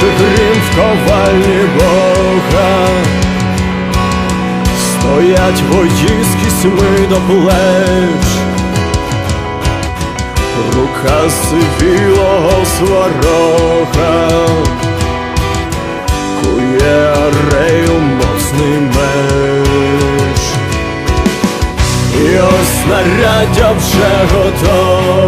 Наче грім в ковальні Бога, стоять вої з кісьми до плеч, рука сивілого сварога, кує арею моцний меч. І ось снаряддя вже готове.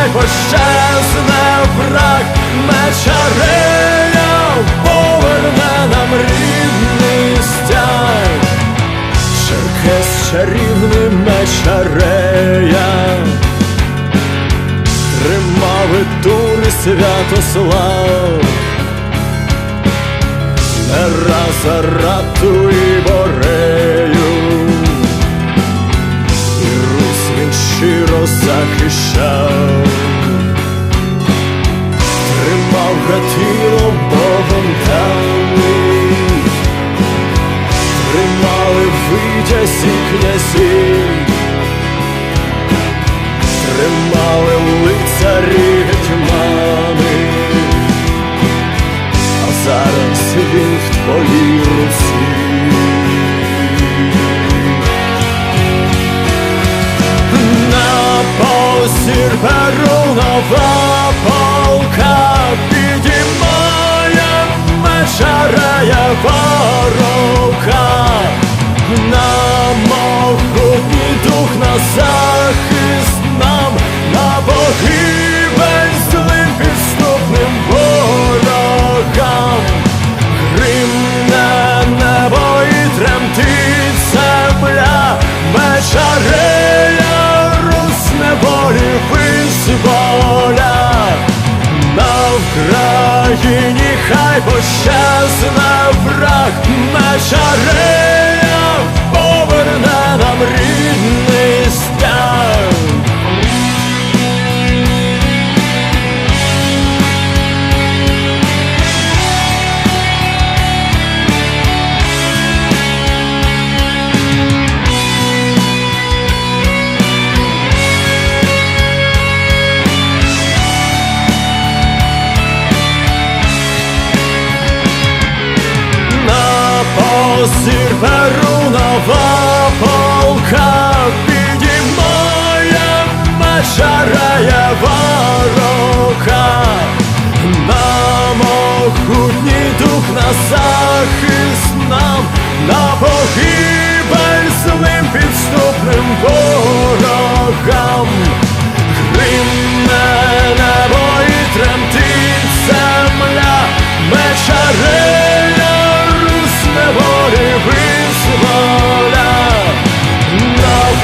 Хай пощезне враг, мечарея поверне нам рідний стяг. Черкес чарівний мечарея тримав і тури Святослав, не раз Арату і Борею, щиро захищав, князів тримали лицарі гетьмани, а зараз він в твоїй руці. На посір беру на захист нам, на погибель злим підступним ворогам. Гримне небо і тремтить земля, мечарея Рус неволі визволя. На Вкраїні хай пощезне враг, мечарея На посір беру нова полка, підіймає мечареєва рука, на могутній дух на захист нам, на погибель злим підступним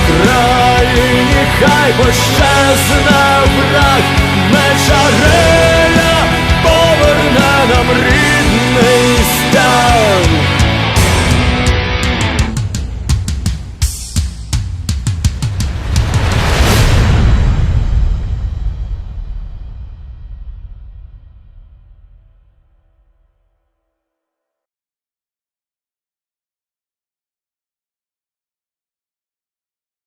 країні, хай пощезне враг, Меча Грея поверне нам рідний стяг.